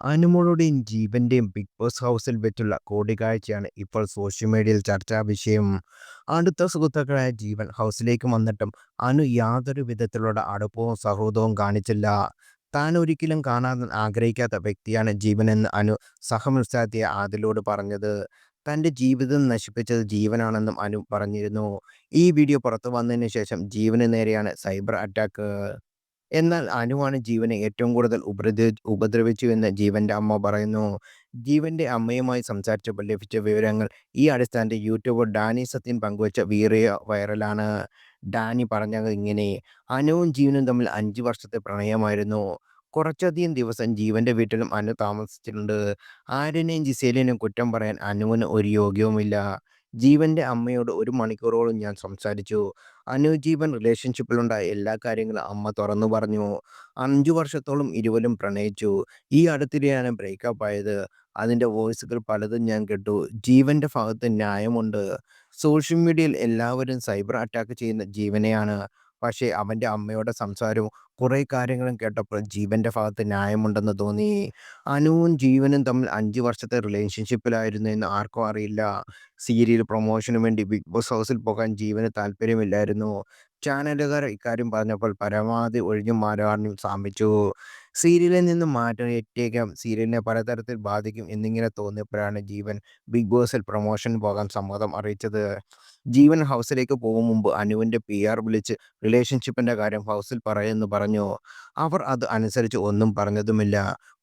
അനുമോളുടെയും ജീവന്റെയും big boss ഹൗസിൽ വെച്ചുള്ള കൂടിക്കാഴ്ചയാണ് ഇപ്പോൾ സോഷ്യൽ മീഡിയയിൽ ചർച്ചാ വിഷയം. അടുത്ത സുഹൃത്തുക്കളായ ജീവൻ ഹൗസിലേക്ക് വന്നിട്ടും അനു യാതൊരു വിധത്തിലുള്ള അടുപ്പവും സൗഹൃദവും കാണിച്ചില്ല. താൻ ഒരിക്കലും കാണാൻ ആഗ്രഹിക്കാത്ത വ്യക്തിയാണ് ജീവൻ എന്ന് അനു സഹമത്സാത്തിയ ആദിലോട് പറഞ്ഞത്. തന്റെ ജീവിതം നശിപ്പിച്ചത് ജീവനാണെന്നും അനു പറഞ്ഞിരുന്നു. ഈ വീഡിയോ പുറത്തു വന്നതിന് ശേഷം ജീവന് നേരെയാണ് സൈബർ അറ്റാക്ക്. എന്നാൽ അനുവാണ് ജീവനെ ഏറ്റവും കൂടുതൽ ഉപദ്രവി ഉപദ്രവിച്ചുവെന്ന് ജീവന്റെ അമ്മ പറയുന്നു. ജീവന്റെ അമ്മയുമായി സംസാരിച്ചപ്പോൾ ലഭിച്ച വിവരങ്ങൾ ഈ അടിസ്ഥാനത്തിൽ യൂട്യൂബർ ഡാനി സത്യൻ പങ്കുവച്ച വീഡിയോ വൈറലാണ്. ഡാനി പറഞ്ഞത് ഇങ്ങനെ: അനുവും ജീവനും തമ്മിൽ അഞ്ച് വർഷത്തെ പ്രണയമായിരുന്നു. കുറച്ചധികം ദിവസം ജീവന്റെ വീട്ടിലും അനു താമസിച്ചിട്ടുണ്ട്. ആര്യനെയും ജിസേലിനെയും കുറ്റം പറയാൻ അനുവിന് ഒരു യോഗ്യവുമില്ല. ജീവന്റെ അമ്മയോട് ഒരു മണിക്കൂറോളം ഞാൻ സംസാരിച്ചു. അനു ജീവൻ റിലേഷൻഷിപ്പിലുണ്ടായ എല്ലാ കാര്യങ്ങളും അമ്മ തുറന്നു പറഞ്ഞു. അഞ്ചു വർഷത്തോളം ഇരുവരും പ്രണയിച്ചു. ഈ അടുത്തിടെയാണ് ബ്രേക്കപ്പ് ആയത്. അതിന്റെ വോയിസുകൾ പലതും ഞാൻ കേട്ടു. ജീവന്റെ ഭാഗത്ത് ന്യായമുണ്ട്. സോഷ്യൽ മീഡിയയിൽ എല്ലാവരും സൈബർ അറ്റാക്ക് ചെയ്യുന്ന ജീവനെയാണ്. പക്ഷേ അവന്റെ അമ്മയുടെ സംസാരവും കുറേ കാര്യങ്ങളും കേട്ടപ്പോൾ ജീവന്റെ ഭാഗത്ത് ന്യായമുണ്ടെന്ന് തോന്നി. അനുവും ജീവനും തമ്മിൽ അഞ്ച് വർഷത്തെ റിലേഷൻഷിപ്പിലായിരുന്നു എന്ന് ആർക്കും അറിയില്ല. സീരിയൽ പ്രൊമോഷനു വേണ്ടി ബിഗ് ബോസ് ഹൗസിൽ പോകാൻ ജീവന് താല്പര്യമില്ലായിരുന്നു. ചാനലുകാർ ഇക്കാര്യം പറഞ്ഞപ്പോൾ പരമാവധി ഒഴിഞ്ഞുമാറാനും ശ്രമിച്ചു. സീരിയലിൽ നിന്ന് മാറ്റം ഏറ്റേക്കാം, സീരിയലിനെ പലതരത്തിൽ ബാധിക്കും എന്നിങ്ങനെ തോന്നിയപ്പോഴാണ് ജീവൻ ബിഗ് ബോസിൽ പ്രൊമോഷന് പോകാൻ സമ്മതം അറിയിച്ചത്. ജീവൻ ഹൗസിലേക്ക് പോകും മുമ്പ് അനുവിന്റെ പിആർ വിളിച്ച് റിലേഷൻഷിപ്പിന്റെ കാര്യം ഹൗസിൽ പറയുമെന്ന് പറഞ്ഞു. അവർ അത് അനുസരിച്ച് ഒന്നും പറഞ്ഞതുമില്ല.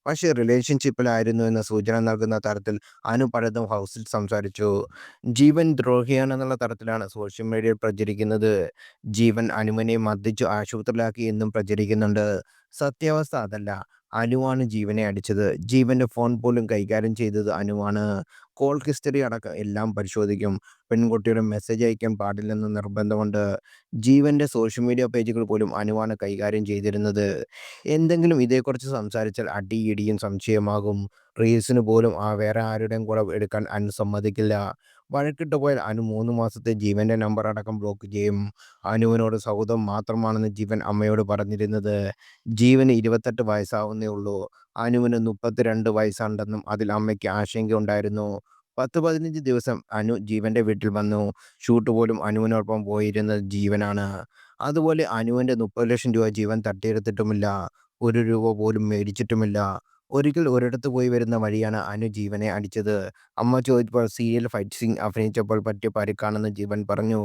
പക്ഷേ റിലേഷൻഷിപ്പിലായിരുന്നു എന്ന സൂചന നൽകുന്ന തരത്തിൽ അനു പലതും ഹൗസിൽ സംസാരിച്ചു. ജീവൻ ദ്രോഹിയാണെന്നുള്ള തരത്തിലാണ് സോഷ്യൽ മീഡിയയിൽ പ്രചരിക്കുന്നത്. ജീവൻ അനുവിനെ മർദ്ദിച്ചു ആശുപത്രിയിലാക്കി എന്നും പ്രചരിക്കുന്നുണ്ട്. സത്യാവസ്ഥ അതല്ല. അനുവാണ് ജീവനെ അടിച്ചത്. ജീവന്റെ ഫോൺ പോലും കൈകാര്യം ചെയ്തത് അനുവാണ്. കോൾ ഹിസ്റ്ററി അടക്കം എല്ലാം പരിശോധിക്കും. പെൺകുട്ടിയുടെ മെസ്സേജ് അയക്കാൻ പാടില്ലെന്ന് നിർബന്ധമുണ്ട്. ജീവന്റെ സോഷ്യൽ മീഡിയ പേജുകൾ പോലും അനുവാണ് കൈകാര്യം ചെയ്തിരുന്നത്. എന്തെങ്കിലും ഇതേക്കുറിച്ച് സംസാരിച്ചാൽ അടി ഇടിയും സംശയമാകും. റീൽസിന് പോലും ആ വേറെ ആരുടെയും കൂടെ എടുക്കാൻ അനു സമ്മതിക്കില്ല. വഴക്കിട്ട് പോയാൽ അനു മൂന്ന് മാസത്തെ ജീവന്റെ നമ്പർ അടക്കം ബ്ലോക്ക് ചെയ്യും. അനുവിനോട് സൗഹൃദം മാത്രമാണെന്ന് ജീവൻ അമ്മയോട് പറഞ്ഞിരുന്നത്. ജീവന് ഇരുപത്തെട്ട് വയസ്സാവുന്നേ ഉള്ളൂ. അനുവിന് മുപ്പത്തിരണ്ട് വയസ്സുണ്ടെന്നും അതിൽ അമ്മയ്ക്ക് ആശങ്കയുണ്ടായിരുന്നു. പത്ത് പതിനഞ്ച് ദിവസം അനു ജീവന്റെ വീട്ടിൽ വന്നു. ഷൂട്ട് പോലും അനുവിനോടൊപ്പം പോയിരുന്ന ജീവനാണ്. അതുപോലെ അനുവിന്റെ മുപ്പത് ലക്ഷം രൂപ ജീവൻ തട്ടിയെടുത്തിട്ടുമില്ല. ഒരു രൂപ പോലും മേടിച്ചിട്ടുമില്ല. ഒരിക്കൽ ഒരിടത്ത് പോയി വരുന്ന വഴിയാണ് അനു ജീവനെ അടിച്ചത്. അമ്മ ചോദിച്ചപ്പോൾ സീരിയൽ ഫൈറ്റ് സീൻ അഭിനയിച്ചപ്പോൾ പറ്റിയ പരിക്കാണെന്ന് ജീവൻ പറഞ്ഞു.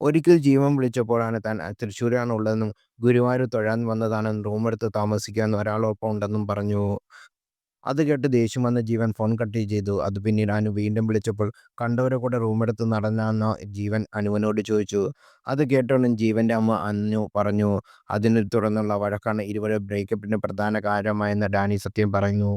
ഒരിക്കൽ ജീവൻ വിളിച്ചപ്പോഴാണ് താൻ തൃശ്ശൂരാണുള്ളതെന്നും ഗുരുവായൂർ തൊഴാൻ വന്നതാണെന്നും റൂമെടുത്ത് താമസിക്കാൻ ഒരാളൊപ്പം ഉണ്ടെന്നും പറഞ്ഞു. അത് കേട്ട് ദേഷ്യം വന്ന ജീവൻ ഫോൺ കട്ട് ചെയ്തു. അത് പിന്നീട് അനു വീണ്ടും വിളിച്ചപ്പോൾ കണ്ടവരെ കൂടെ റൂമെടുത്ത് നടന്നാന്നോ ജീവൻ അനുവിനോട് ചോദിച്ചു. അത് കേട്ടോണം ജീവന്റെ അമ്മ അനു പറഞ്ഞു. അതിനെ തുടർന്നുള്ള വഴക്കാണ് ഇരുവരുടെ ബ്രേക്കപ്പിന്റെ പ്രധാന കാരണമായെന്ന് ഡാനി സത്യം പറയുന്നു.